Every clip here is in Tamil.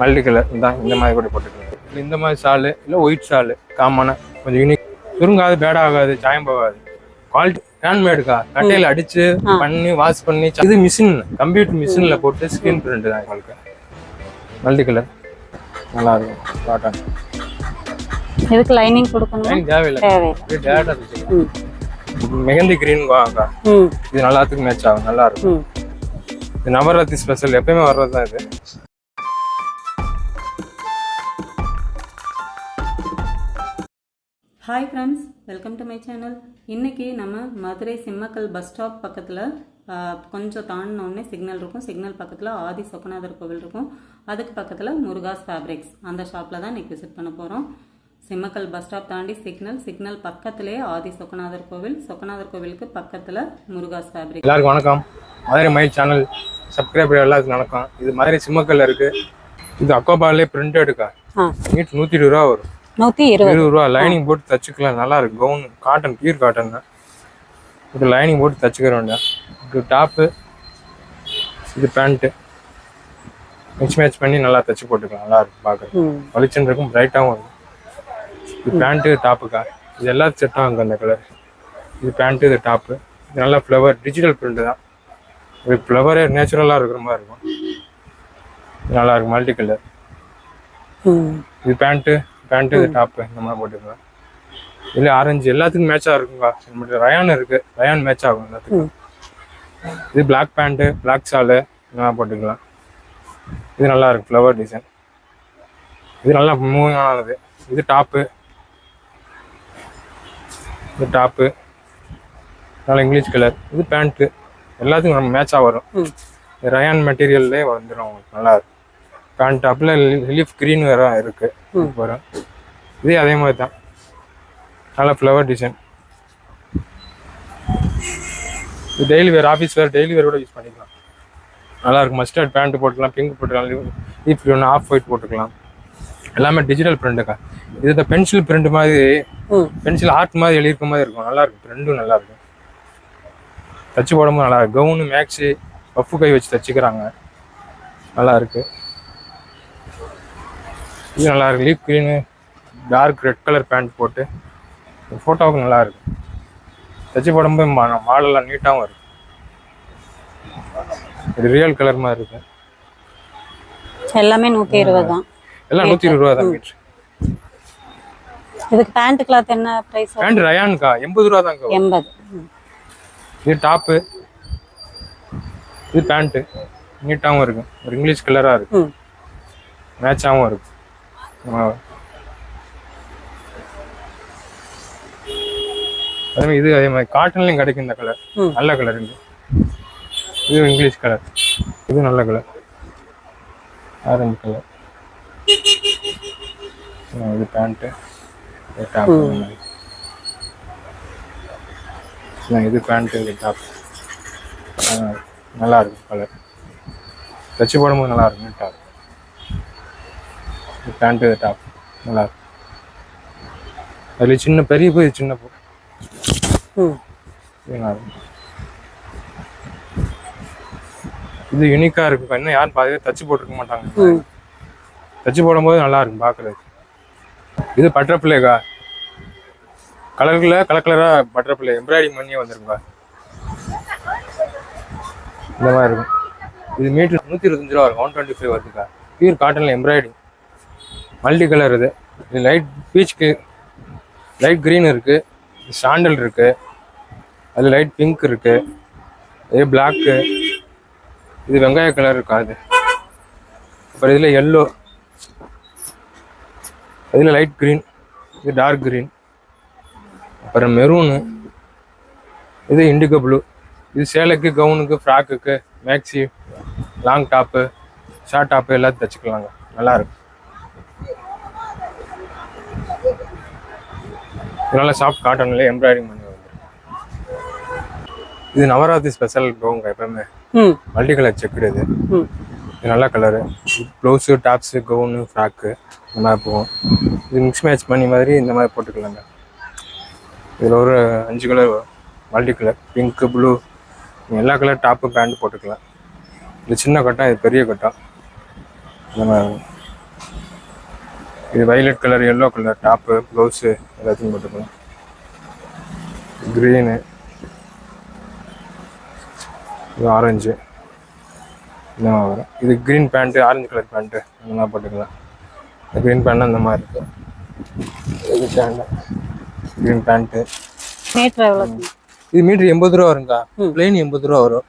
மல்டி கலர் இதான் இந்த மாதிரி கூட போட்டுக்கலாம் இல்லை இந்த மாதிரி ஷாலு இல்லை ஒயிட் ஷாலு காமனாக கொஞ்சம் யூனிக் சுருங்காது பேட் ஆகாது சாயம் போகாது குவாலிட்டி ஹேண்ட்மேடுக்கா கட்டையில் அடிச்சு பண்ணி வாஷ் பண்ணி இது மிஷின் கம்ப்யூட்டர் மிஷினில் போட்டு ஸ்கிரீன் பிரிண்ட் தான் உங்களுக்கு மல்டி கலர். நல்லா இருக்கும் காட்டன் இதுக்கு லைனிங் கொடுக்கணும்? தேவையில்லை. தேவையில்லை. மெஹந்தி கிரீன் வாங்க ம். இது எல்லாத்துக்கும் மேட்ச் ஆகும் நல்லா இருக்கும். இது நவராத்திரி ஸ்பெஷல் எப்பயுமே வர்றது தான் இது. Hi friends welcome to my channel இன்றைக்கி நம்ம மதுரை சிம்மக்கல் பஸ் ஸ்டாப் பக்கத்தில் கொஞ்சம் தாண்டினோடனே சிக்னல் இருக்கும். சிக்னல் பக்கத்தில் ஆதி சொக்கநாதர் கோவில் இருக்கும். அதுக்கு பக்கத்தில் முருகாஸ் ஃபேப்ரிக்ஸ் அந்த ஷாப்பில் தான் இன்றைக்கி விசிட் பண்ண போகிறோம் சிம்மக்கல் பஸ் ஸ்டாப் தாண்டி சிக்னல் சிக்னல் பக்கத்திலே ஆதி சொக்கநாதர் கோவில். சொக்கநாதர் கோவிலுக்கு பக்கத்தில் முருகாஸ் ஃபேப்ரிக் எல்லாருக்கும் வணக்கம். மதுரை மயில் சேனல் சப்ஸ்கிரைபர் எல்லாத்துக்கும் வணக்கம். இது மதுரை சிம்மக்கல்ல இருக்கு. இது அக்கோபாலே பிரிண்டடுக்கா ஆ. நீட் நூற்றி இருபது ரூபா வரும். நூற்றி இருபது. இருபது ரூபா லைனிங் போட்டு தச்சுக்கலாம். நல்லா இருக்கு. கவுன் காட்டன் பியூர் காட்டன் தான். இது லைனிங் போட்டு தச்சுக்கிற வேண்டாம் இது டாப்பு இது பேண்ட்டு மிக்ஸ் மேட்ச் பண்ணி நல்லா தச்சு போட்டுக்கலாம். நல்லா இருக்கும் பார்க்குறது ம். வலிச்சுன்னு இருக்கும். பிரைட்டாகவும் இருக்கும் இது பேண்ட்டு டாப்புக்கா இது எல்லாத்துக்கும் செட் ஆகும் அந்த கலர் இது பேண்ட்டு இது டாப்பு இது நல்லா ஃப்ளவர் டிஜிட்டல் பிரிண்ட் தான். இது ஃப்ளவரே நேச்சுரலாக இருக்கிற மாதிரி இருக்கும். நல்லா இருக்கும் மல்டி கலர் இது பேண்ட்டு பேண்ட்டு இது டாப்பு இந்த மாதிரி போட்டுக்கலாம் இல்லை ஆரஞ்சு. எல்லாத்துக்கும் மேட்சாக இருக்குங்க நம்மகிட்ட ரயான் இருக்கு. ரயான் மேட்ச் ஆகும் எல்லாத்துக்கும். இது பிளாக் பேண்ட்டு பிளாக் ஷாலு இந்த மாதிரி போட்டுக்கலாம். இது நல்லா இருக்கு ஃப்ளவர் டிசைன் இது நல்லா மூவிங் ஆனது இது டாப்பு. இது டாப்பு. நல்லா இங்கிலீஷ் கலர் இது பேண்ட்டு எல்லாத்துக்கும் நம்ம மேட்சாக வரும். ரயான் மெட்டீரியல்லே வந்துடும் உங்களுக்கு நல்லா இருக்கும் பேண்ட் டாப்பில் ரிலீஃப் க்ரீன் வேற இருக்கு. வரும். இதே அதே மாதிரி தான். நல்ல ஃப்ளவர் டிசைன் இது daily wear office wear daily wear கூட யூஸ் பண்ணிக்கலாம். நல்லா இருக்கும். மஸ்டர்ட் பேண்ட் போட்டுக்கலாம் பிங்க் போட்டுக்கலாம் லீஃப் ஒன்று ஆஃப் ஒயிட் போட்டுக்கலாம். எல்லாமே டிஜிட்டல் பிரிண்ட்டுக்கா இது இந்த பென்சில் பிரிண்ட் மாதிரி பென்சில் ஆர்ட் மாதிரி எழுதியிருக்க மாதிரி இருக்கும். நல்லா இருக்கும். பிரிண்டும் நல்லா இருக்கும். தச்சு போடும்போது நல்லா இருக்கு கவுனு மேக்ஸு பஃப்பு கை வச்சு தச்சுக்கிறாங்க. நல்லா இருக்கு. இது நல்லா இருக்கு. Leaf green dark red colour pant போட்டு ஃபோட்டோவுக்கு நல்லா இருக்கு. தச்சு போடும்போது மாடெல்லாம் நீட்டாகவும் இருக்கு. இது ரியல் கலர் மாதிரி இருக்கு. எல்லாமே நூற்றி இருபது தான். எல்லாம் நூற்றி இருபது ரூபா தான். மீட்ரு இதுக்கு பேண்ட் கிளாத் என்ன ப்ரைஸ் பேண்ட் ரயானுக்கா எண்பது ரூபா தாங்க எண்பது. இது டாப்பு இது பேண்ட்டு நீட்டாகவும் இருக்கு. ஒரு இங்கிலீஷ் கலராக இருக்கு. ம். மேட்சாகவும் இருக்கு. ஆ. அதே மாதிரி இது அதே மாதிரி காட்டன்லையும் கிடைக்கும் இந்த கலர். நல்ல கலர் இது. இங்கிலீஷ் கலர் இது நல்ல கலர் ஆரஞ்சு கலர் இது பேண்ட்டு இது டாப் இது பேண்ட்டு இது டாப் நல்லா இருக்கும் கலர் தச்சு போடும்போது நல்லா இருக்கும் நீட்டாக இது டாப் நல்லா இருக்கும் அதில் சின்ன பெரிய பூ சின்ன பூ. இது யூனிக்காக இருக்கும் இன்னும் யாரும் பாதி தச்சு போட்டிருக்க மாட்டாங்க. தச்சு போடும்போது நல்லா இருக்கும் பார்க்குறதுக்கு. இது பட்டர்ஃப்ளைக்கா கலர்ல கலர் கலராக பட்டர்ஃப்ளை எம்ப்ராய்டிங் பண்ணி வந்திருக்குங்க இந்த மாதிரி இருக்கும். இது மீட்டர் நூற்றி இருபத்தஞ்சு ரூபா இருக்கும் ஒன் டுவெண்ட்டி ஃபைவ் வருதுக்கா பியூர் காட்டனில் எம்ப்ராய்டிங் மல்டி கலர் இது. இது லைட் பீச்சுக்கு லைட் க்ரீன் இருக்குது சாண்டல் இருக்குது அது லைட் பிங்க் இருக்குது இது பிளாக்கு. இது வெங்காய கலர் இருக்கா அது அப்புறம் இதில் எல்லோ இதில் லைட் க்ரீன் இது டார்க் க்ரீன் அப்புறம் மெரூனு இது இண்டிகோ ப்ளூ இது சேலைக்கு கவுனுக்கு ஃப்ராக்குக்கு maxi long top short top எல்லாத்தையும் தச்சுக்கலாங்க. நல்லா இருக்கும் இது நல்லா சாஃப்ட் காட்டன்ல எம்ப்ராய்டிங் பண்ணி இது நவராத்திரி ஸ்பெஷல் கவுங்க எப்பவுமே. மல்டி கலர் செக்குடு இது. இது நல்ல colour blouse tops gown frock இந்த மாதிரி போகும். இது மிக்ஸ் மேட்ச் பண்ணி மாதிரி இந்த மாதிரி போட்டுக்கலாங்க. இதில் ஒரு அஞ்சு colour multi colour pink blue எல்லா கலர் டாப்பு பேண்ட் போட்டுக்கலாம். இது சின்ன கட்டம் இது பெரிய கட்டம் இந்த மாதிரி. இது violet colour yellow colour top blouse எல்லாத்தையும் போட்டுக்கலாம். க்ரீனு இது ஆரஞ்சு இந்த வரும். இது green pant orange colour pant அந்த மாதிரி போட்டுக்கலாம். க்ரீன் பேண்ட் அந்த மாதிரி இருக்கு இது பேண்ட்டு க்ரீன் பேண்ட்டு இது மீட்டர் எண்பது ரூபா வருங்கக்கா பிளெயின் எண்பது ரூபா வரும்.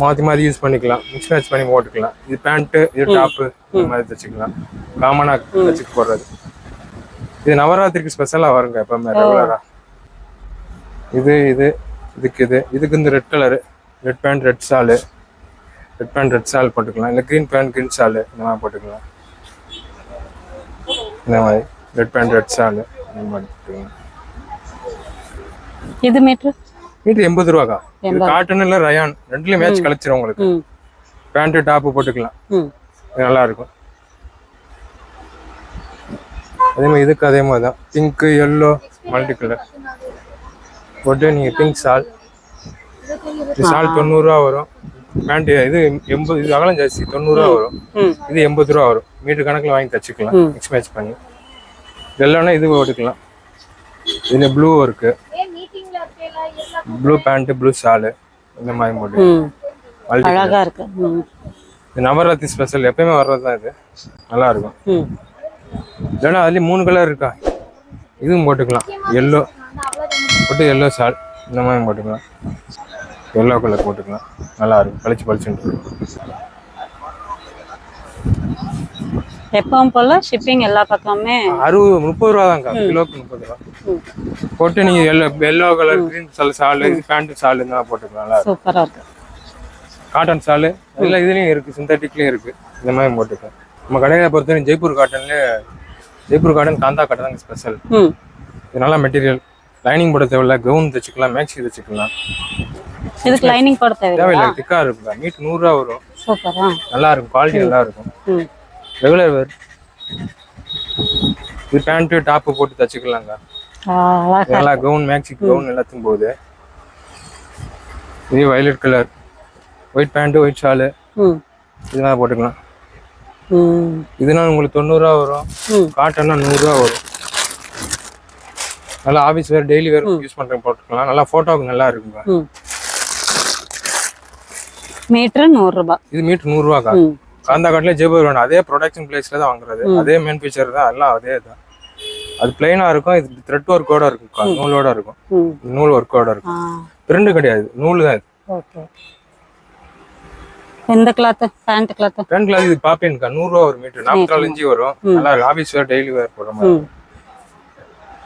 மாற்றி மாற்றி யூஸ் பண்ணிக்கலாம். மிக்ஸ் மேட்ச் பண்ணி போட்டுக்கலாம். இது பேண்ட்டு இது டாப்பு இந்த மாதிரி தைச்சிக்கலாம். காமனாக தைச்சிட்டு போடுறது இது நவராத்திரிக்கு ஸ்பெஷலாக வருங்க எப்பவுமே ரெகுலராக இது இது இதுக்கு இது. இதுக்கு இந்த red colour red pant red shawl red pant red shawl போட்டுக்கலாம். இல்லை க்ரீன் பேண்ட் க்ரீன் ஷாலு இந்த மாதிரி போட்டுக்கலாம். இந்த மாதிரி. ரெட் பேண்ட் ரெட் ஷாலு இந்த மாதிரி போட்டுக்கலாம். இது மீட்ரு மீட்டர் எண்பது ரூபாக்கா? இது காட்டன் இல்லை ரயான் ரெண்டுலேயும் மேட்ச் கழிச்சிரும் உங்களுக்கு. ம். பேண்ட்டு டாப்பு போட்டுக்கலாம். நல்லா இருக்கும் அதே மாதிரி இதுக்கு அதே மாதிரி தான். பிங்க்கு எல்லோ மல்டி கலர் போட்டு நீங்கள் பிங்க் இது ஷால் தொண்ணூறுரூவா வரும். பேண்ட் இது எண்பது இது அகலம் ஜாஸ்தி தொண்ணூறுரூவா வரும். இது எண்பது ரூபா வரும். மீட்டர் கணக்கில் வாங்கி தச்சுக்கலாம். மிக்ஸ் மேட்ச் பண்ணி. எல்லோனா இது போட்டுக்கலாம். இதில் ப்ளூ இருக்கு. ப்ளூ பேண்ட்டு ப்ளூ ஷாலு இந்த மாதிரி போட்டு ம். மல்டி அழகா இருக்கு. இது நவராத்திரி ஸ்பெஷல் எப்பயுமே வர்றது தான் இது. நல்லா இருக்கும் இல்லைன்னா அதுலேயும் மூணு கலர் இருக்கா? இதுவும் போட்டுக்கலாம். எல்லோ போட்டு எல்லோ ஷால் இந்த மாதிரி போட்டுக்கலாம். எல்லோ கலர் போட்டுக்கலாம். நல்லா இருக்கும் பளிச்சு பளிச்சுன்னு. எப்பவும் போல ஷிப்பிங் எல்லா பக்கமுமே? அறுபது முப்பது ரூபா தான்க்கா கிலோக்கு முப்பது ரூபா. போட்டு நீங்கள் yellow yellow colour green shawl இது பேண்ட் இந்த மாதிரி போட்டுக்கலாம் இருக்கும். சூப்பரா இருக்கு. காட்டன் ஷாலு எல்லாம் இதுலேயும் இருக்குது சிந்தட்டிக்லேயும் இருக்குது இந்த மாதிரி போட்டுக்கலாம் நம்ம கடையை பொறுத்தவரை ஜெய்ப்பூர் காட்டன்லேயே ஜெய்ப்பூர் காட்டன் காந்தா காட்டன் தான் ஸ்பெஷல் இது நல்ல மெட்டீரியல் லைனிங் போட தேவையில்ல கவுன் தைச்சிக்கலாம் மேக்ஸி தைச்சிக்கலாம். இதுக்கு லைனிங் போட தேவையில்லை திக்காக இருக்குங்க மீட் நூறுரூவா வரும். சூப்பரா நல்லா இருக்கும் குவாலிட்டி நல்லா இருக்கும். ரெகுலர் வேர் இது பேண்ட்டு டாப்பு போட்டு தச்சுக்கலாங்க. நல்லா கவுன் மேக்ஸி கவுன் எல்லாத்தையும் போகுது. இது violet colour white pant white shawl இதெல்லாம் போட்டுக்கலாம். ம். இதுனா உங்களுக்கு தொண்ணூறுரூவா வரும். காட்டன்னா நூறுரூவா வரும். நல்லா office wear daily wear use பண்ணுறேன் போட்டுக்கலாம். நல்லா ஃபோட்டோவுக்கு நல்லா இருக்குங்க. மீட்ரு நூறுரூபா. இது மீட்டர் நூறுரூவாக்கா? ம். காந்தா காட்டில் ஜெபர் வேணும். அதே ப்ரொடக்ஷன் பிளேஸ்ல தான் வாங்குறது. அதே மெயின் ஃபீச்சர் தான். எல்லாம் அதே தான். அது பிளைனா இருக்கும். இது த்ரெட் ஒர்க்கோட இருக்கும். நூலோட இருக்கும். நூல் ஒர்க்கோட இருக்கும். பிரிண்ட் கிடையாது. நூல் தான் இது. எந்த கிளாத்து பேண்ட் கிளாத்து பேண்ட் கிளாஸ் இது பாப்பேன்க்கா நூறுரூவா ஒரு மீட்டர் நாற்பத்தி நாலு இன்ச்சு வரும். நல்லா ஆஃபீஸ் வேர் டெய்லி வேர் போடுற மாதிரி.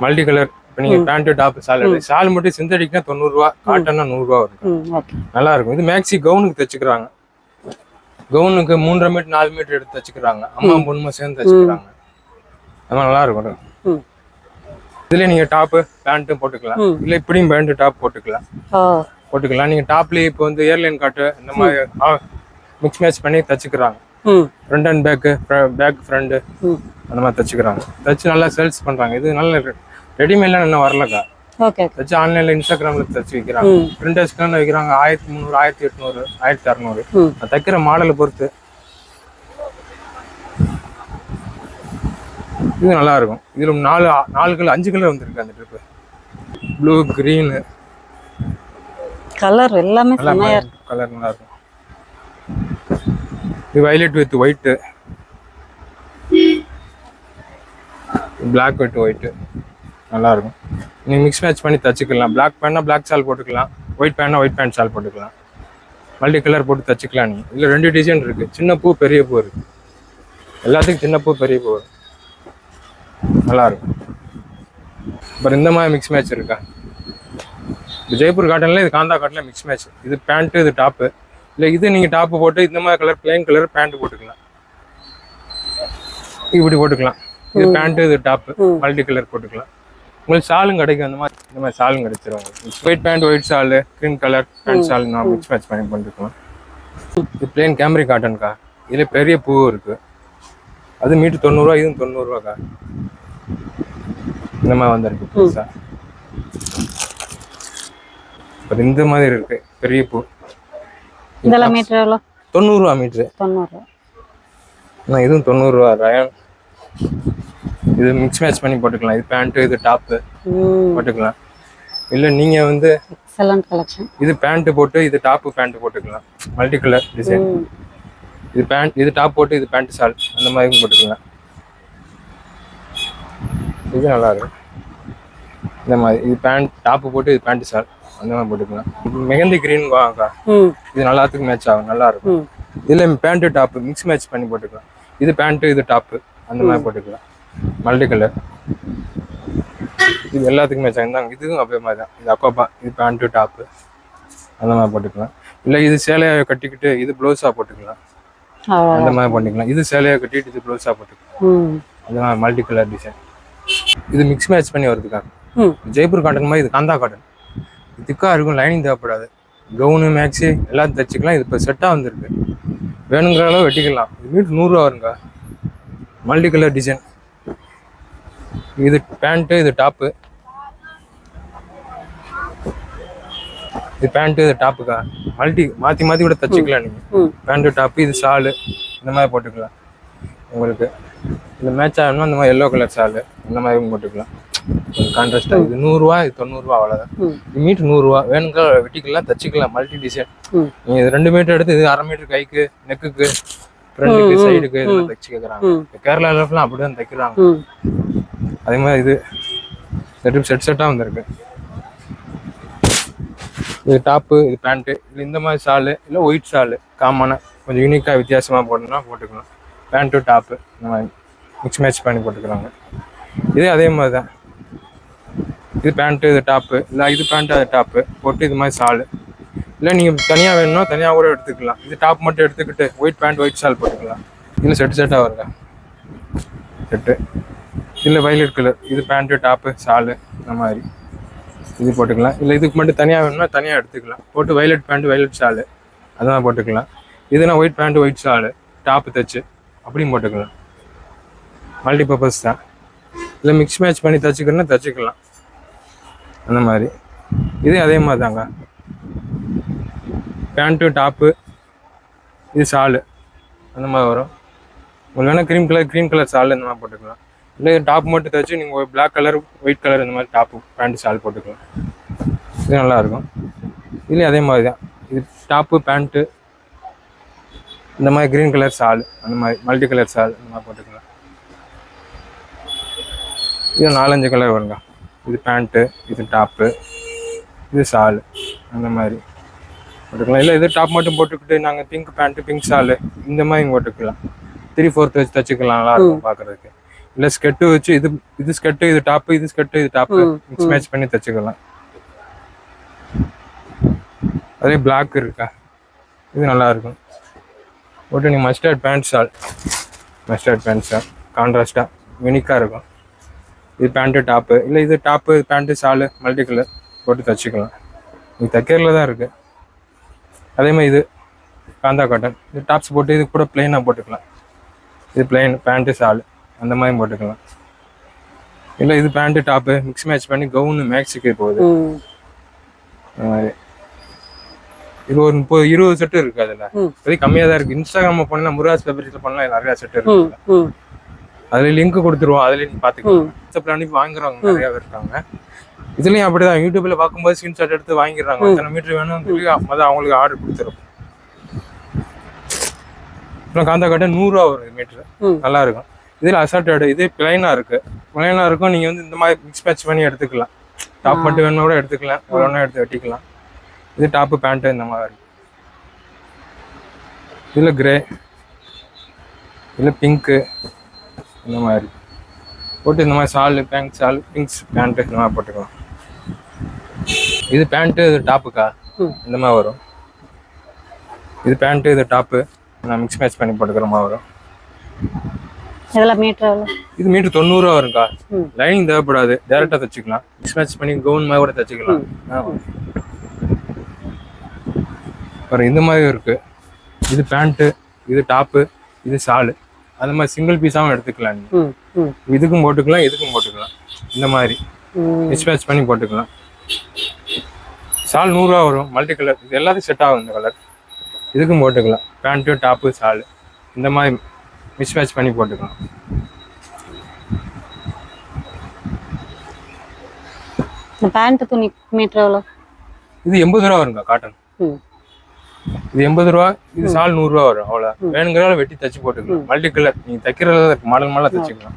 மல்டி கலர் இப்போ நீங்கள் பேண்ட்டு டாப் சால் சால் மட்டும் சிந்தடிக்னா தொண்ணூறுரூவா காட்டன்னா நூறுரூவா வரும். நல்லா இருக்கும். இது மேக்ஸி கவுனுக்கு தைச்சுக்கிறாங்க. கவுனுக்கு மூன்றரை மீட்டர் நாலு மீட்டர் எடுத்து தைச்சுக்கிறாங்க. அம்மா பொண்ணுமா சேர்ந்து தைச்சுக்கிறாங்க. அதெல்லாம் நல்லா இருக்கும். இதுல நீங்க டாப்பு பேண்ட்டும் போட்டுக்கலாம். இல்ல இப்படியும் பேண்ட் டாப் போட்டுக்கலாம். போட்டுக்கலாம். நீங்க டாப்லயே இப்போ வந்து ஏர்லைன் காட்டு இந்த மாதிரி மிக்ஸ் மேட்ச் பண்ணி தச்சுக்கிறாங்க. Front and back back front அந்த மாதிரி தச்சுக்கிறாங்க. தச்சு நல்லா சேல்ஸ் பண்றாங்க. இது நல்ல ரெடிமேட்லாம் இன்னும் வரலக்கா. தச்சு ஆன்லைன்ல இன்ஸ்டாகிராம்ல தச்சு விற்கிறாங்க பிரிண்டர்ஸ்க்கு வைக்கிறாங்க. ஆயிரத்தி முந்நூறு ஆயிரத்தி எட்நூறு ஆயிரத்தி அறநூறு. தைக்கிற மாடலை பொறுத்து. இது நல்லா இருக்கும் இதுல நாலு நாலு கலர் அஞ்சு கலர் வந்திருக்கு அந்த ட்ரிப்பு ப்ளூ கிரீனு கலர் எல்லாமே கலர் நல்லா இருக்கும் இது violet with white Black with white நல்லா இருக்கும் நீங்கள் மிக்ஸ் மேட்ச் பண்ணி தச்சுக்கலாம். Black பேண்ட்னா Black ஷால் போட்டுக்கலாம். ஒயிட் பேண்ட்னா ஒயிட் பேண்ட் ஷால் போட்டுக்கலாம். மல்டி கலர் போட்டு தச்சுக்கலாம் நீங்கள் இதில் ரெண்டு டிசைன் இருக்கு. சின்ன பூ பெரிய பூ இருக்கு. எல்லாத்துக்கும் சின்ன பூ பெரிய பூ வரும். நல்லா இருக்கும் அப்புறம் இந்த மாதிரி மிக்ஸ் மேட்ச் இருக்கா? இது ஜெய்ப்பூர் காட்டன்ல இது காந்தா காட்டன்ல மிக்ஸ் மேட்ச் இது பேண்ட் இது டாப்பு இல்லை இது நீங்கள் டாப்பு போட்டு இந்த மாதிரி கலர் பிளைன் கலர் பேண்ட் போட்டுக்கலாம். இப்படி போட்டுக்கலாம். இது பேண்ட் இது டாப்பு மல்டி கலர் போட்டுக்கலாம். உங்களுக்கு ஷாலும் கிடைக்கும் அந்த மாதிரி இந்த மாதிரி ஷாலும் கிடைச்சிரும் உங்களுக்கு. White pant white shawl green colour pant shawl நான் மிக்ஸ் மேட்ச் பண்ணி பண்ணிருக்கலாம் இது பிளேன் கேமரி காட்டன்க்கா இதில் பெரிய பூ இருக்கு. அது மீட்டர் தொண்ணூறுரூவா இதுவும் தொண்ணூறுரூவாக்கா இந்த மாதிரி வந்திருக்கு புதுசா. அப்புறம் இந்த மாதிரி இருக்கு பெரிய பூ. இதெல்லாம் மீட்டர் எவ்வளோ? தொண்ணூறுரூவா மீட்ரு தொண்ணூறு. நான் இதுவும் தொண்ணூறுரூவா ரயான். இது மிக்ஸ் மேட்ச் பண்ணி போட்டுக்கலாம். இது பேண்ட்டு இது டாப்பு போட்டுக்கலாம். இல்லை நீங்கள் வந்து இது பேண்ட்டு போட்டு இது டாப்பு பேண்ட் போட்டுக்கலாம். மல்டி கலர் டிசைன் இது பேண்ட் இது டாப் போட்டு இது பேண்ட் ஷால் அந்த மாதிரி போட்டுக்கலாம். இது நல்லா இருக்கும் இந்த மாதிரி இது பேண்ட் டாப்பு போட்டு இது பேண்ட் ஷால் அந்த மாதிரி போட்டுக்கலாம். மெகந்தி கிரீன் வாங்கக்கா இது எல்லாத்துக்கும் மேட்ச் ஆகும் நல்லா இருக்கும். இதில் பேண்ட்டு டாப்பு மிக்ஸ் மேட்ச் பண்ணி போட்டுக்கலாம். இது பேண்ட்டு இது டாப்பு அந்த மாதிரி போட்டுக்கலாம். மல்டி கலர் இது எல்லாத்துக்கும் மேட்ச் ஆகும். இந்தாங்க இதுவும் அப்படியே மாதிரி தான். இது அக்கோப்பா இது பேண்ட்டு டாப்பு அந்த மாதிரி போட்டுக்கலாம். இல்லை இது சேலையை கட்டிக்கிட்டு இது ப்ளவுஸாக போட்டுக்கலாம். அந்த மாதிரி பண்ணிக்கலாம். இது சேலையை கட்டிட்டு இது ப்ளவுஸாக போட்டுக்கலாம். ம். அந்த மாதிரி மல்டி கலர் டிசைன் இது மிக்ஸ் மேட்ச் பண்ணி வருதுக்கா ம். ஜெய்ப்பூர் காட்டன் மாதிரி இது காந்தா காட்டன் திக்காக இருக்கும் லைனிங் தேவைப்படாது. கவுனு மேக்ஸி எல்லாத்தையும் தச்சுக்கலாம். இது இப்போ செட்டாக வந்திருக்கு. வேணுங்கிற அளவு வெட்டிக்கலாம். இது மீட்டர் நூறுரூவா வருங்க மல்டி கலர் டிசைன் இது பேண்ட்டு இது டாப்பு இது பேண்ட்டு இது டாப்புக்கா மல்டி மாற்றி மாற்றி கூட தச்சுக்கலாம் நீங்கள் பேண்ட்டு டாப்பு இது ஷாலு இந்த மாதிரி போட்டுக்கலாம். உங்களுக்கு இந்த மேட்ச் ஆகணும்னா இந்த மாதிரி எல்லோ கலர் ஷாலு இந்த மாதிரி போட்டுக்கலாம். கான்ட்ராஸ்டாக இது நூறுரூவா இது தொண்ணூறுரூவா அவ்வளோதான் ம். இது மீட்டர் நூறுரூவா. வேணுங்க வெட்டிக்கலாம் தச்சுக்கலாம் மல்டி டிசைன் நீங்கள் இது ரெண்டு மீட்டர் எடுத்து இது அரை மீட்டர் கைக்கு நெக்குக்கு ஃப்ரண்ட்டுக்கு சைடுக்கு இதெல்லாம் தைச்சு கேட்குறாங்க அப்படி தான் தைக்கிறாங்க. அதே மாதிரி இது செட் செட் செட்டாக வந்திருக்கு. இது டாப்பு இது பேண்ட்டு இல்லை இந்த மாதிரி ஷாலு இல்லை ஒயிட் ஷாலு காமனாக கொஞ்சம் யூனிக்காக வித்தியாசமாக போடணும்னா போட்டுக்கலாம் பேண்ட்டு டாப்பு இந்த மாதிரி மிக்ஸ் மேட்ச் பண்ணி போட்டுக்கிறாங்க. இதே அதே மாதிரி தான். இது பேண்ட்டு இது டாப்பு இல்லை இது பேண்ட்டு அது டாப்பு போட்டு இது மாதிரி ஷாலு இல்லை நீங்கள் தனியாக வேணும்னா தனியாக கூட எடுத்துக்கலாம். இது டாப் மட்டும் எடுத்துக்கிட்டு ஒயிட் பேண்ட் ஒயிட் ஷால் போட்டுக்கலாம். இல்லை செட்டு செட்டாக வருங்க செட்டு இல்லை வயலட் கலர் இது பேண்ட்டு டாப்பு ஷாலு இந்த மாதிரி. இது போட்டுக்கலாம். இல்லை இதுக்கு மட்டும் தனியாக வேணும்னா தனியாக எடுத்துக்கலாம். போட்டு வயலட் பேண்ட் வயலட் ஷாலு அதெல்லாம் போட்டுக்கலாம். இதுனா white pant white shawl top தைச்சு அப்படியும் போட்டுக்கலாம். மல்டி பர்பஸ் தான். இல்லை மிக்ஸ் மேட்ச் பண்ணி தச்சுக்கணும்னா தச்சுக்கலாம். அந்த மாதிரி. இதே அதே மாதிரி தாங்க பேண்ட்டு டாப்பு இது ஷாலு அந்த மாதிரி வரும். உங்களுக்கு வேணால் cream colour green colour shawl இந்த மாதிரி போட்டுக்கலாம். இல்லை டாப் மட்டும் தைச்சு நீங்கள் பிளாக் கலர் ஒயிட் கலர் இந்த மாதிரி டாப்பு பேண்ட் ஷால் போட்டுக்கலாம். இது நல்லா இருக்கும். இதுலேயும் அதே மாதிரி தான் இது டாப்பு பேண்ட்டு இந்த மாதிரி க்ரீன் கலர் ஷால் அந்த மாதிரி மல்டி கலர் ஷால் இந்த மாதிரி போட்டுக்கலாம். இது நாலஞ்சு கலர் வருங்க இது பேண்ட்டு இது டாப்பு இது ஷால் அந்த மாதிரி. போட்டுக்கலாம். இல்லை இது டாப் மட்டும் போட்டுக்கிட்டு நாங்கள் பிங்க் பேண்ட்டு பிங்க் ஷாலு இந்த மாதிரி போட்டுக்கலாம். த்ரீ ஃபோர்த் வச்சு தச்சுக்கலாம் நல்லா இருக்கும் பார்க்கறதுக்கு இல்லை ஸ்கெட்டு வச்சு இது இது ஸ்கெட்டு இது டாப்பு இது ஸ்கெட்டு இது டாப்பு மிக்ஸ் மேட்ச் பண்ணி தச்சுக்கலாம். அதே பிளாக் இருக்கா? இது நல்லா இருக்கும். போட்டு நீ mustard pant shawl mustard pant shawl கான்ட்ராஸ்டாக யூனிக்காக இருக்கும். இது பேண்ட்டு டாப்பு இல்லை இது top pant shawl multi colour போட்டு தச்சுக்கலாம். இது தைக்கிறதுல தான் இருக்குது அதே மாதிரி இது காந்தா காட்டன் இது டாப்ஸ் போட்டு இது கூட பிளெயினாக போட்டுக்கலாம். இது பிளெயின் பேண்ட்டு ஷாலு அந்த மாதிரி போட்டுக்கலாம். இல்லை இது பேண்ட்டு டாப்பு மிக்ஸ் மேட்ச் பண்ணி கவுனு மேக்ஸுக்கு போகுது. அந்த மாதிரி. இது ஒரு முப்பது இருபது செட்டு இருக்கு அதில். இப்போதைக்கு கம்மியாக தான் இருக்குது இன்ஸ்டாகிராமில் பண்ணலாம் முருகாஸ் ஃபேப்ரிக்ஸில் பண்ணலாம் நிறையா செட்டு இருக்கு. அதில் லிங்க் கொடுத்துருவோம் அதில் நீங்கள் பார்த்துக்கலாம் வாட்ஸ்அப்பில் அனுப்பி வாங்குறவங்க நிறையா பேர் இருக்காங்க. இதுலேயும் அப்படிதான் யூடியூப்ல பார்க்கும்போது ஸ்கிரீன்ஷாட் எடுத்து வாங்கிடுறாங்க. எத்தனை மீட்டர் வேணும்னு சொல்லி மொதல் அவங்களுக்கு ஆர்டர் கொடுத்துரும். அப்புறம் காந்தா காட்ட நூறுரூவா வரும் மீட்ரு ம். நல்லா இருக்கும். இதில் அசால்ட்டட் இது பிளைனாக இருக்கு. பிளைனாக இருக்கும் நீங்கள் வந்து இந்த மாதிரி மிக்ஸ் மேட்ச் பண்ணி எடுத்துக்கலாம். டாப் மட்டும் வேணும்னா கூட எடுத்துக்கலாம். வேணா எடுத்து வெட்டிக்கலாம். இது டாப்பு பேண்ட்டு இந்த மாதிரி. இருக்கு இதில் கிரே இதில் பிங்க்கு இந்த மாதிரி. போட்டு இந்த மாதிரி shawl pant shawl pinks pant இந்த மாதிரி போட்டுக்கலாம். இது பேண்ட்டு இது டாப்புக்கா. இந்த மாதிரி வரும். இது பேண்ட்டு இது டாப்பு நான் மிக்ஸ் மேட்ச் பண்ணி போட்டுக்கிற மாதிரி வரும். இதெல்லாம் மீட்டர் இது மீட்டர் தொண்ணூறுரூவா வரும்க்கா. லைனிங் தேவைப்படாது. டேரெக்டாக தச்சுக்கலாம். மிக்ஸ் மேட்ச் பண்ணி கவுன் மாதிரி கூட தச்சுக்கலாம். அப்புறம் இந்த மாதிரி இருக்கு. இது பேண்ட்டு இது டாப்பு இது ஷாலு அந்த மாதிரி சிங்கிள் பீஸாகவும் எடுத்துக்கலாம் இதுக்கும் போட்டுக்கலாம் இதுக்கும் போட்டுக்கலாம். இந்த மாதிரி. ம். மிக்ஸ் மேட்ச் பண்ணி போட்டுக்கலாம். ஷால் நூறுரூவா வரும். மல்டி கலர் இது எல்லாத்தையும் செட் ஆகும் இந்த கலர் இதுக்கும் போட்டுக்கலாம். பேண்ட்டு டாப்பு ஷாலு இந்த மாதிரி மிஸ் மேட்ச் பண்ணி போட்டுக்கலாம் பேண்ட் துணி மீட்டர் எவ்வளோ? இது எண்பது ரூபா வருங்க காட்டன் இது எண்பது ரூபா இது சால் நூறு ரூபா வரும் அவ்வளோ. வேணுங்கிறவள வெட்டி தச்சு போட்டுக்கலாம் மல்டி கலர் நீங்கள் தைக்கிறதா மாடல் மாடலாக தச்சுக்கலாம்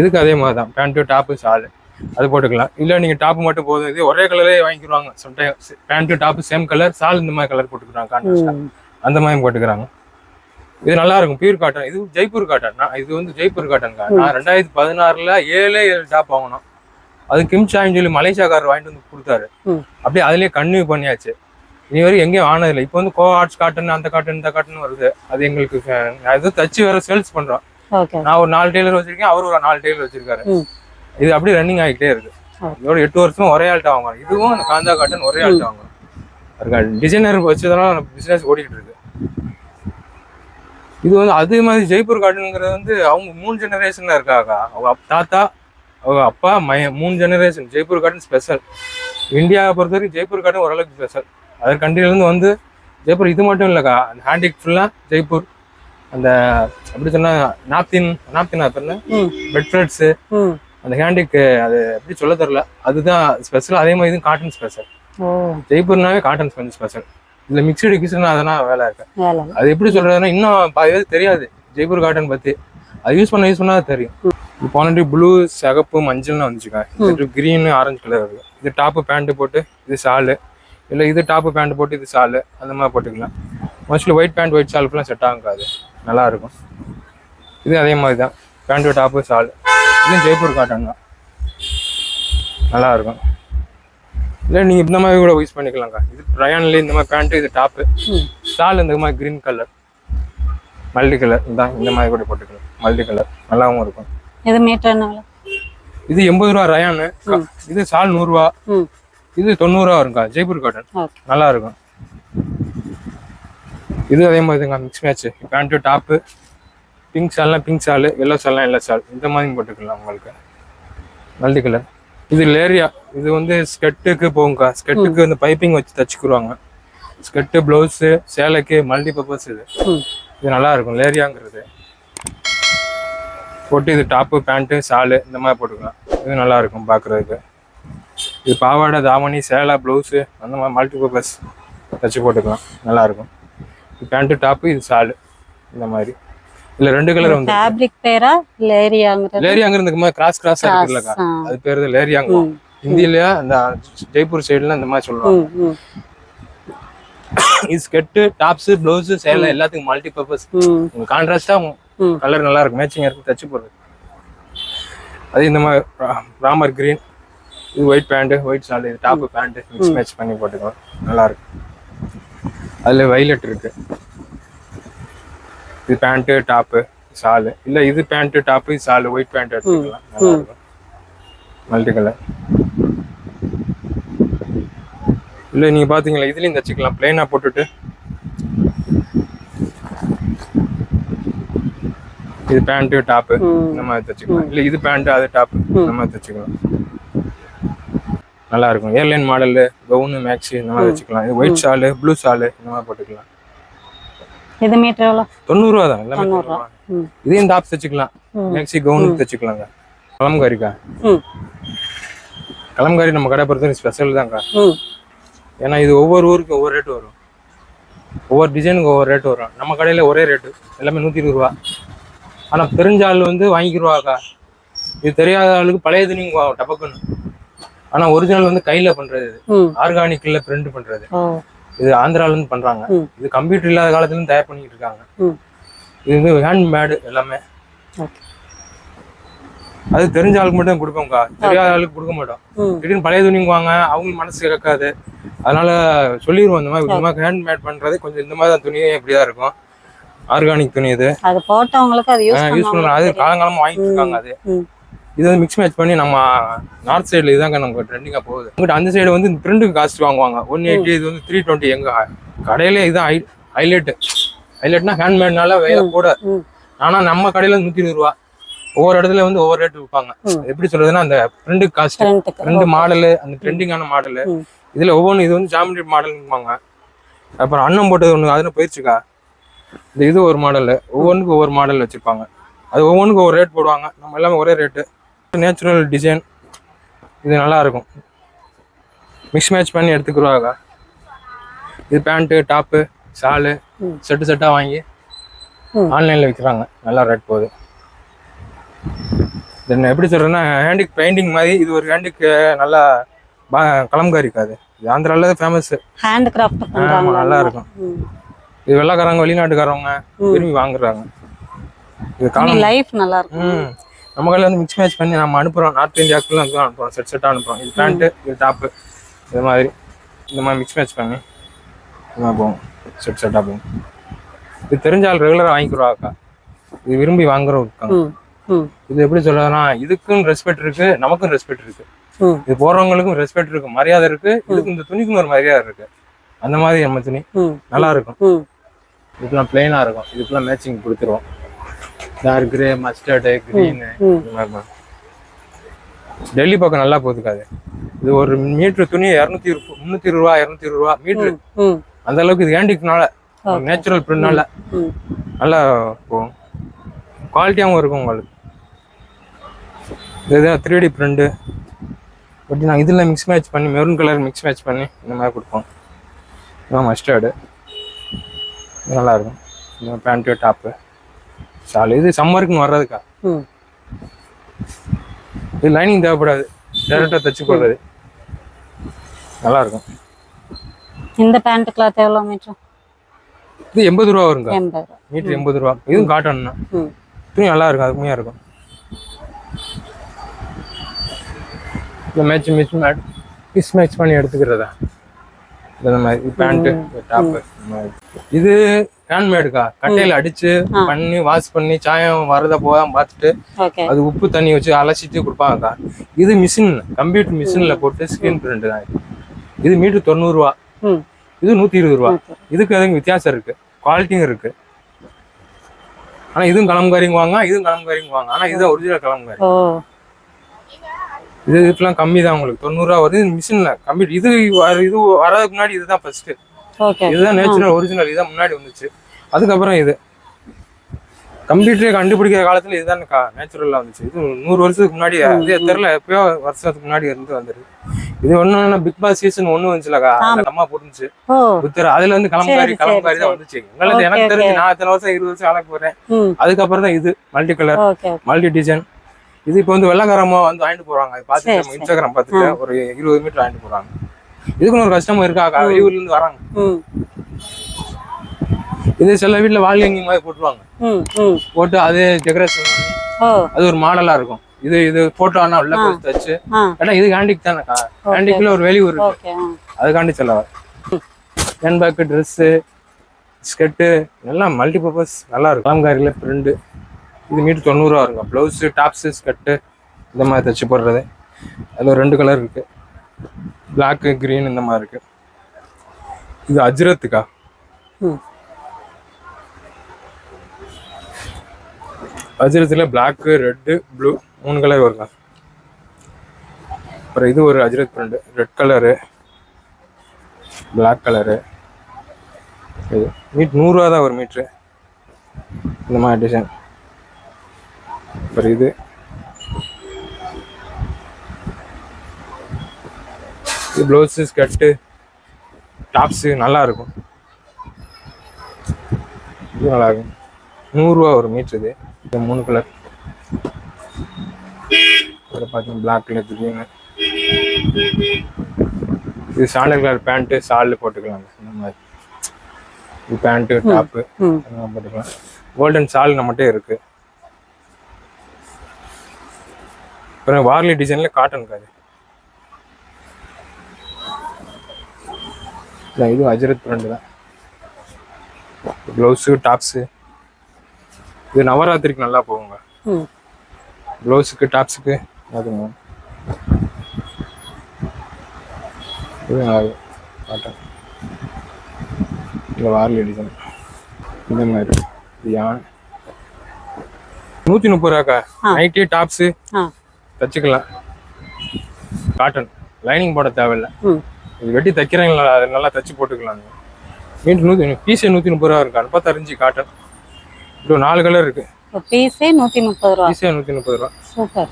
இதுக்கு அதே மாதிரி தான் பேண்ட்டு டாப்பு சால் அது போட்டுக்கலாம். இல்லை நீங்கள் டாப்பு மட்டும் போதும் இது ஒரே கலரே வாங்கிக்கிறாங்க sometimes pant top same colour shawl இந்த மாதிரி கலர் போட்டுக்கிறாங்க அந்த மாதிரி போட்டுக்கிறாங்க. இது நல்லா இருக்கும் பியூர் காட்டன் இது ஜெய்ப்பூர் காட்டன் இது வந்து ஜெய்ப்பூர் காட்டன் நான் ரெண்டாயிரத்தி பதினாறுல ஏழே ஏழு டாப் வாங்கினோம். அது கிம்சாயின்னு சொல்லி மலேசியாக்காரர் வாங்கிட்டு வந்து கொடுத்தாரு. அப்படியே அதுலயே கன்டினியூ பண்ணியாச்சு. இனி வரைக்கும் எங்கேயும் ஆனதில்லை. இப்போ வந்து கோ ஆர்ட்ஸ் காட்டன் அந்த காட்டன் இந்த காட்டன் வருது. அது எங்களுக்கு இது தச்சு வேற சேல்ஸ் பண்றோம். நான் ஒரு நாலு டெய்லர் வச்சிருக்கேன். அவர் ஒரு நாலு டெய்லர் வச்சிருக்காரு. இது அப்படியே ரன்னிங் ஆகிட்டே இருக்கு. இதோட எட்டு வருஷம் ஒரே ஆள்கிட்ட வாங்குறோம். இதுவும் அந்த காந்தா காட்டன் ஒரே ஆள்கிட்ட வாங்குறோம். டிசைனர் வச்சதெல்லாம் பிசினஸ் ஓடிக்கிட்டு இருக்கு. இது வந்து அதே மாதிரி ஜெய்ப்பூர் காட்டனுங்கிறது வந்து அவங்க மூணு ஜெனரேஷன்ல இருக்காங்க. அவங்க தாத்தா அவங்க அப்பா மய மூணு ஜெனரேஷன் ஜெய்ப்பூர் காட்டன் ஸ்பெஷல் இந்தியாவை பொறுத்த வரைக்கும் ஜெய்ப்பூர் காட்டன் ஓரளவுக்கு ஸ்பெஷல் அதர் கண்ட்ரிலேருந்து வந்து ஜெய்ப்பூர் இது மட்டும் இல்லைக்கா. அந்த ஹேண்டிக் ஃபுல்லாக ஜெய்ப்பூர். அந்த அப்படி சொன்னா நாப்தின் நாப்தின் என்ன? ம். பெட் ஃப்ரெட்ஸு ம். அந்த ஹேண்டிக்கு அது எப்படி சொல்ல தெரில அதுதான் ஸ்பெஷல் அதே மாதிரி இது காட்டன் ஸ்பெஷல் ஜெய்ப்பூர்னாவே காட்டன் கொஞ்சம் ஸ்பெஷல் இதுல மிக்சடு கிச்சன் அதெல்லாம் வேலை இருக்கு அது எப்படி சொல்றதுன்னா இன்னும் பாதி தெரியாது. ஜெய்ப்பூர் காட்டன் பத்தி. அது யூஸ் பண்ண யூஸ் பண்ணா தெரியும். இப்போ போனட்டி ப்ளூ சிகப்பு மஞ்சள்னு வந்துச்சுக்கா. இது கிரீன் ஆரஞ்சு கலர் இருக்கு இது டாப்பு பேண்ட் போட்டு இது ஷாலு இல்லை இது டாப்பு பேண்ட் போட்டு இது ஷாலு அந்த மாதிரி போட்டுக்கலாம். மோஸ்ட்லி ஒயிட் பேண்ட் ஒயிட் ஷாலுக்குலாம் செட் ஆகாது நல்லா இருக்கும். இது அதே மாதிரி தான். பேண்ட்டு டாப்பு ஷால் இதுவும் ஜெய்ப்பூர் காட்டன் தான். நல்லா இருக்கும். இல்லை நீங்கள் இந்த மாதிரி கூட யூஸ் பண்ணிக்கலாம்க்கா. இது ரயான்ல இந்த மாதிரி பேண்ட்டு இது டாப்பு ஷால் இந்த மாதிரி க்ரீன் கலர் மல்டி கலர் இதான் இந்த மாதிரி கூட போட்டுக்கலாம். மல்டி கலர் நல்லாவும் இருக்கும். இது மீட்டர் இது எண்பது ரூபா ரயானு இது ஷால் நூறுரூவா இது தொண்ணூறுரூவா இருக்கும்க்கா ஜெய்ப்பூர் காட்டன் நல்லா இருக்கும். இது அதே மாதிரி தாங்க mix match pant top pink ஷால்னா pink shawl yellow ஷால்னா எல்லோ ஷால் இந்த மாதிரி போட்டுக்கலாம் உங்களுக்கு. மல்டி கலர் இது லேரியா. இது வந்து ஸ்கெட்டுக்கு போகும்க்கா. ஸ்கெட்டுக்கு வந்து பைப்பிங் வச்சு தச்சுக்குருவாங்க. ஸ்கெட்டு ப்ளவுஸு சேலைக்கு மல்டி பர்பஸ் இது இது நல்லா இருக்கும் லேரியாங்கிறது. போட்டு இது டாப்பு பேண்ட்டு ஷாலு இந்த மாதிரி போட்டுக்கலாம். இது நல்லா இருக்கும் பார்க்குறதுக்கு இது பாவாடை தாவணி சேலை ப்ளவுஸு அந்த மாதிரி மல்டி பர்பஸ் தச்சு போட்டுக்கலாம். நல்லா இருக்கும் இது பேண்ட்டு டாப்பு இது ஷாலு இந்த மாதிரி. இல்லை ரெண்டு கலர் வந்து ஃபேப்ரிக் பேரா? லேரியாங்கிறது? இந்த மாதிரி கிராஸ் கிராஸாக இருக்குல்லக்கா. அது பேர் தான் லேரியாங்க ம் ஹிந்தியிலயா அந்த ஜெய்ப்பூர் சைடுல இந்த மாதிரி ம் இது ஸ்கெட்டு டாப்ஸு ப்ளவுஸு சேலை எல்லாத்துக்கும் மல்டி பர்பஸ் ம். கலர் நல்லா இருக்கும் மேட்சிங்காக இருக்கும். தச்சு போடுறது. அது இந்த மாதிரி ராமர் கிரீன் இது ஒயிட் பேண்ட்டு ஒயிட் ஷால் இது டாப்பு பேண்ட்டு மிக்ஸ் மேட்ச் பண்ணி போட்டுக்கலாம். நல்லா இருக்கும் அதில் வைலட் இருக்கு. இது பேண்ட்டு டாப்பு ஷாலு இல்லை இது pant top shawl white pant எடுத்துக்கலாம். நல்லா இருக்கும். மல்டி கலர் இல்லை நீங்கள் பார்த்தீங்களா இதுலேயும் தச்சுக்கலாம் பிளெயினாக போட்டுட்டு. இது பேண்ட்டு டாப்பு ம். இந்த மாதிரி தச்சுக்கலாம். இல்லை இது பேண்ட்டு அது டாப்பு மாதிரி தச்சுக்கலாம். நல்லா இருக்கும். ஏர்லைன் மாடலு கவுனு மேக்ஸி இந்த மாதிரி வச்சுக்கலாம் இது ஒயிட் ஷாலு ப்ளூ ஷாலு இந்த மாதிரி போட்டுக்கலாம். இது மீட்டர் எவ்வளோ? தொண்ணூறுரூவா தான் எல்லாமே தொண்ணூறுரூவா இதையும் டாப் தச்சுக்கலாம். மேக்ஸி கவுனுக்கு தச்சுக்கலாங்க. கலம்காரிக்கா? கலம்காரி நம்ம கடை பொறுத்தவரைக்கும் ஸ்பெஷல் தான்க்கா. ஏன்னா இது ஒவ்வொரு ஊருக்கு ஒவ்வொரு ரேட் வரும். ஒவ்வொரு டிசைனுக்கு ஒவ்வொரு ரேட் வரும். நம்ம கடையில் ஒரே ரேட்டு எல்லாமே நூற்றி இருபது ரூபா. ஆனால் தெரிஞ்ச ஆள் வந்து வாங்கிக்கிருவாக்கா. இது தெரியாத ஆளுக்கு பழைய துணி டபக்குன்னு. ஆனால் ஒரிஜினல் வந்து கையில் பண்ணுறது இது. ஆர்கானிக்கில் பிரிண்ட் பண்ணுறது இது ஆந்திராலேருந்து பண்ணுறாங்க. இது கம்ப்யூட்டர் இல்லாத காலத்துலேருந்து தயார் பண்ணிக்கிட்டு இருக்காங்க. இது வந்து ஹேண்ட் மேடு எல்லாமே அது தெரிஞ்ச ஆளுக்கு மட்டும் கொடுப்போம்க்கா. தெரியாத ஆளுக்கு கொடுக்க மாட்டோம். திடீர்னு பழைய துணிங்குவாங்க அவங்க மனசு கேட்காது அதனால சொல்லிடுவோம் இந்த மாதிரி. இந்த மாதிரி ஹேண்ட் மேட் பண்றது கொஞ்சம் இந்த மாதிரி தான் துணியே இப்படிதான் இருக்கும். ஆர்கானிக் துணி இது. அது போட்டவங்களுக்கு அது யூஸ் பண்ணலாம். அது காலங்காலமா வாங்கிட்டு இருக்காங்க அது. இது வந்து மிக்ஸ் மேட்ச் பண்ணி நம்ம நார்த் சைடுல இதாங்க நமக்கு ட்ரெண்டிங்கா போகுது. உங்கள்கிட்ட அந்த சைடு வந்து பிரிண்ட்டுக்கு காஸ்ட் வாங்குவாங்க. ஒன் எயிட்டி இது வந்து த்ரீ டுவெண்ட்டி எங்க கடையில இதுதான் ஹைலைட் ஹைலைட்னா ஹேண்ட்மேட்னால வேலை கூட. ம். ஆனா நம்ம கடையில நூத்தி இருபது ரூபா. ஒவ்வொரு இடத்துல வந்து ஒவ்வொரு ரேட் விற்பாங்க எப்படி சொல்றதுன்னா அந்த பிரிண்ட் காஸ்ட் ரெண்டு மாடலு அந்த ட்ரெண்டிங்கான மாடலு. இதுல ஒவ்வொன்று இது வந்து ஜாமெட்ரி மாடல்னுவாங்க அப்புறம் அண்ணன் போட்டது ஒன்று அதில் போயிடுச்சுக்கா இந்த இது ஒரு மாடல் ஒவ்வொன்றுக்கும் ஒவ்வொரு மாடல் வச்சிருப்பாங்க. அது ஒவ்வொன்றுக்கும் ஒரு ரேட் போடுவாங்க. நம்ம எல்லாமே ஒரே ரேட்டு நேச்சுரல் டிசைன் இது நல்லா இருக்கும் மிக்ஸ் மேட்ச் பண்ணி எடுத்துக்குருவாங்க. இது பேண்ட்டு டாப்பு ஷாலு. செட்டு செட்டாக வாங்கி. ஆன்லைனில் விற்கிறாங்க நல்லா ரேட் போகுது. தென் எப்படி சொல்கிறேன்னா ஹேண்டிக் பெயிண்டிங் மாதிரி இது ஒரு ஹேண்டிக் நல்லா பா கலம்காரி இருக்காது இது ஆந்திரால ஃபேமஸ் ஹேண்ட் கிராஃப்ட் நல்லா இருக்கும். இது வெள்ளைக்காரங்க வெளிநாட்டுக்காரவங்க விரும்பி வாங்குறாங்க. இது காலம். லைஃப் நல்லா இருக்கும் நம்ம கடையில் வந்து மிக்ஸ் மேட்ச் பண்ணி நம்ம அனுப்புகிறோம் நார்த் இந்தியாவுக்குள்ள வந்து அனுப்புகிறோம் செட் செட்டாக அனுப்புகிறோம் இது பேண்ட்டு இது டாப்பு இது மாதிரி. இந்த மாதிரி மிக்ஸ் மேட்ச் பண்ணி இது மாதிரி போகும் செட் செட்டாக போகும் இது தெரிஞ்ச ஆள் ரெகுலராக வாங்கிக்கிறோம் இது விரும்பி வாங்குறவங்க இது எப்படி சொல்றதுன்னா இதுக்கும் ரெஸ்பெக்ட் இருக்கு நமக்கும் ரெஸ்பெக்ட் இருக்கு. இது போறவங்களுக்கும் ரெஸ்பெக்ட் இருக்கு மரியாதை இருக்கு இதுக்கு இந்த துணிக்கும் ஒரு மரியாதை இருக்கு. அந்த மாதிரி நம்ம துணி நல்லா இருக்கும். இதுக்கெல்லாம் பிளெயினா இருக்கும். இதுக்கெல்லாம் மேட்சிங் கொடுத்துருவோம். Dark grey mustard green. இந்த மாதிரி தான். டெல்லி பக்கம் நல்லா போதுக்காது இது ஒரு மீட்டர் துணி இரநூத்தி முந்நூத்தி இருபது ரூபா இரநூத்தி இருபது ரூபா மீட்ரு. அந்த அளவுக்கு இது ஹேண்டிக்னால நேச்சுரல் பிரிண்ட்னால நல்லா போகும். குவாலிட்டியாகவும் இருக்கும் உங்களுக்கு. இது த்ரீ டி பிரிண்ட்டு பட் நான் இதில் மிக்ஸ் மேட்ச் பண்ணி மெரூன் கலர் மிக்ஸ் மேட்ச் பண்ணி இந்த மாதிரி கொடுப்போம். இதுதான் மஸ்டர்டு நல்லா இருக்கும். இந்த பேண்ட்டு டாப்பு ஷால் இது சம்மருக்குன்னு வர்றதுக்கா? இது லைனிங் தேவைப்படாது. டேரெக்டாக தச்சு போடுறது. நல்லா இருக்கும் இந்த பேண்ட் கிளாத் எவ்வளோ மீட்டர் இது எண்பது ரூபா வருங்க மீட்டர் எண்பது ரூபா. இதுவும் காட்டன் துணி நல்லா இருக்கும் அதுக்குமையாக இருக்கும். இந்த match mix match mix match பண்ணி எடுத்துக்கிறதா? இந்த மாதிரி பேண்ட்டு டாப்பு இது ஹேண்ட்மேடுக்கா கட்டையில அடிச்சு பண்ணி வாஷ் பண்ணி சாயம் வரத போகாம பார்த்துட்டு அது உப்பு தண்ணி வச்சு அலசிட்டு கொடுப்பாங்கக்கா இது மிஷின் கம்ப்யூட்டர் மிஷினில் போட்டு ஸ்கிரீன் பிரிண்ட் தான் இது. இது மீட்டர் தொண்ணூறுரூவா ம். இது நூற்றி இருபது ரூபா. இதுக்கு அதுக்கு வித்தியாசம் இருக்கு. குவாலிட்டியும் இருக்கு. ஆனா இதுவும் கலம்காரிங்க வாங்க இதுவும் கலம்காரிங்க வாங்க ஆனா இதுதான் ஒரிஜினல் ஓ. இது இதுக்கெல்லாம் கம்மி தான் உங்களுக்கு. தொண்ணூறுரூவா வருது. இது மிஷினில் கம்மி இது இது வர்றதுக்கு முன்னாடி இதுதான் ஃபர்ஸ்ட் இதுதான் நேச்சுரல் ஒரிஜினல் இதுதான் முன்னாடி வந்துச்சு. அதுக்கப்புறம் இது. கம்ப்யூட்டரே கண்டுபிடிக்கிற காலத்துல இதுதான் நேச்சுரலா வந்துச்சு. இது நூறு வருஷத்துக்கு முன்னாடி அது தெரியல எப்பயோ வருஷத்துக்கு முன்னாடி இருந்து வந்துருக்கு. இது ஒண்ணு பிக் பாஸ் சீசன் ஒண்ணு வந்துச்சுலக்கா அம்மா போட்டுச்சு புத்தர் அதுல இருந்து கலம்காரி கலம்காரி தான். வந்துச்சு. Okay, எனக்கு. தெரிஞ்சு நான் இத்தனை வருஷம் இருபது வருஷம் ஆளக்கு போறேன். அதுக்கப்புறம் தான் இது மல்டி கலர் மல்டி டிசைன் இது இப்போ வந்து வெள்ளக்காரமா வந்து வாங்கிட்டு போறாங்க. அது பார்த்துட்டு. இன்ஸ்டாகிராம் பார்த்துட்டு ஒரு இருபது மீட்டர் வாங்கிட்டு போறாங்க. இதுக்குன்னு ஒரு கஸ்டமர் இருக்கா? வெளியூர்ல இருந்து வராங்க. இது சில வீட்டுல வால் ஹேங்கிங் மாதிரி போட்டுருவாங்க. போட்டு அது டெக்கரேஷன் அது ஒரு மாடலா இருக்கும். இது இது போட்டோ ஆனா உள்ள தச்சு ஆ. ஏன்னா இது ஹேண்டிக் தானேக்கா ஹேண்டிக்ல ஒரு வெளியூர் அதுக்காண்டி சொல்ல ஹேண்ட் பேக்கு ட்ரெஸ்ஸு ஸ்கெட்டு எல்லாம் மல்டி பர்பஸ் நல்லா இருக்கும். கலம்காரியில் பிரிண்டு இது மீட்டர் தொண்ணூறுரூவா இருக்கும். ப்ளவுஸு டாப்ஸு ஸ்கர்ட்டு இந்த மாதிரி தச்சு போடுறது. அதில் ஒரு ரெண்டு கலர் இருக்கு. பிளாக்கு க்ரீன் இந்த மாதிரி இருக்கு. இது அஜ்ரத்துக்கா? அஜ்ரத்தில் பிளாக்கு ரெட்டு ப்ளூ மூணு கலர் வருங்க. அப்புறம் இது ஒரு அஜ்ரத் print red colour black colour இது மீட் நூறுரூவா தான் ஒரு மீட்ரு இந்த மாதிரி டிசைன் அப்புறம் இது இது ப்ளவுஸு ஸ்கர்ட்டு டாப்ஸு நல்லா இருக்கும். இது நல்லா இருக்கும். நூறுரூவா ஒரு மீட்ரு இது. இது மூணு கலர் அப்புறம் பார்த்தீங்கன்னா பிளாக் கலர் க்ரீனு இது சாண்டல் கலர் பேண்ட்டு ஷாலில் போட்டுக்கலாம். இந்த மாதிரி. இது பேண்ட்டு டாப்பு அதெல்லாம் போட்டுக்கலாம். கோல்டன் ஷால் நம்மகிட்ட இருக்கு. அப்புறம் வார்லி டிசைன்ல காட்டன் காது இல்லை இது அஜரத் பிராண்டு தான். ப்ளவுஸு டாப்ஸு இது நவராத்திரிக்கு நல்லா போகுங்க. ப்ளவுஸுக்கு டாப்ஸுக்கு அதுங்க. இது. காட்டன் இந்த வார்லி டிசைன் இந்த மாதிரி. இது யான்? நூற்றி முப்பது ரூபாக்கா? நைட்டி டாப்ஸு தச்சுக்கலாம். காட்டன் லைனிங் போட தேவையில்ல. இது வெட்டி தைக்கிறீங்களா? அது நல்லா தச்சு போட்டுக்கலாம். மீட்டர் நூற்றி பீஸே நூற்றி முப்பது ரூபா இருக்கு. முப்பத்தஞ்சு காட்டன். இப்போ நாலு கலர் இருக்கு. பீஸே நூற்றி முப்பது ரூபா. பீஸே நூற்றி முப்பது ரூபா. Super.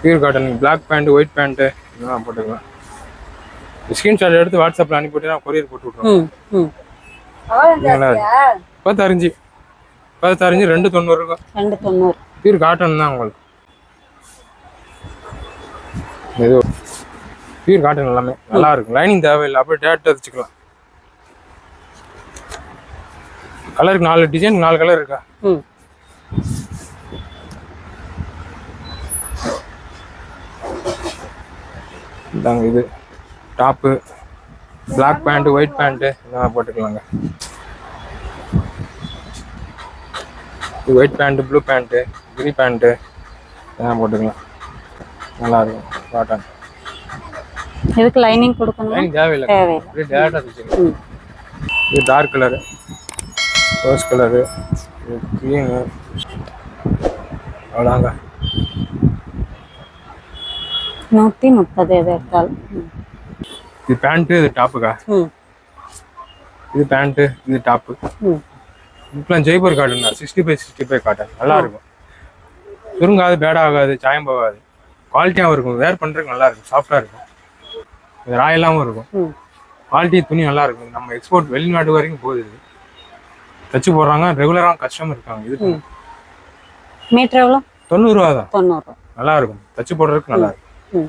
Pure cotton black pant white pant இதெல்லாம் போட்டுக்கலாம். ஸ்கிரீன்ஷாட் எடுத்து வாட்ஸ்அப்பில் அனுப்பிவிட்டு நான் கொரியர் போட்டு விட்ருவோம் பத்தறிஞ்சு பத்தறிஞ்சு ரெண்டு தொண்ணூறு இருக்கும். ரெண்டு தொண்ணூறு. பியூர் காட்டன் தான் உங்களுக்கு. இது பியூர் காட்டன் எல்லாமே. நல்லா இருக்கும். லைனிங் தேவையில்லை. அப்படியே டேரக்டாக வச்சுக்கலாம். கலருக்கு நாலு டிசைன் நாலு கலர் இருக்கா? ம். இதாங்க இது. Top black pant white pant இதெல்லாம் போட்டுக்கலாங்க. White pant blue pant grey pant இதெல்லாம் போட்டுக்கலாம். நல்லா இருக்கும். காட்டன் இதுக்கு லைனிங் கொடுக்கணும்? லைனிங் தேவையில்லை. தேவையில்லை. இது dark colour rose colour green அவ்வளோங்க நூற்றி முப்பது எது எடுத்தாலும். ம். இது பேண்ட்டு இது டாப்புக்கா இது பேண்ட்டு இது டாப்பு இப்பெல்லாம் ஜெய்ப்பூர் காட்டன் தான். Sixty five sixty five cotton நல்லா இருக்கும். சுருங்காது பேட் ஆகாது சாயம் போகாது. குவாலிட்டியாகவும் இருக்கும். வேர் பண்ணுறதுக்கு நல்லா இருக்கும். சாஃப்டாக இருக்கும். இது ராயலாகவும் இருக்கும். குவாலிட்டி துணி நல்லா இருக்கும். நம்ம எக்ஸ்போர்ட் வெளிநாடு வரைக்கும் போகுது. தச்சு போடுறாங்க. ரெகுலராக கஸ்டமர் இருக்காங்க. இது மீட்டர் எவ்வளோ? தொண்ணூறுரூவா தான். தொண்ணூறு நல்லா இருக்கும். தச்சு போடுறதுக்கு நல்லா இருக்கும்.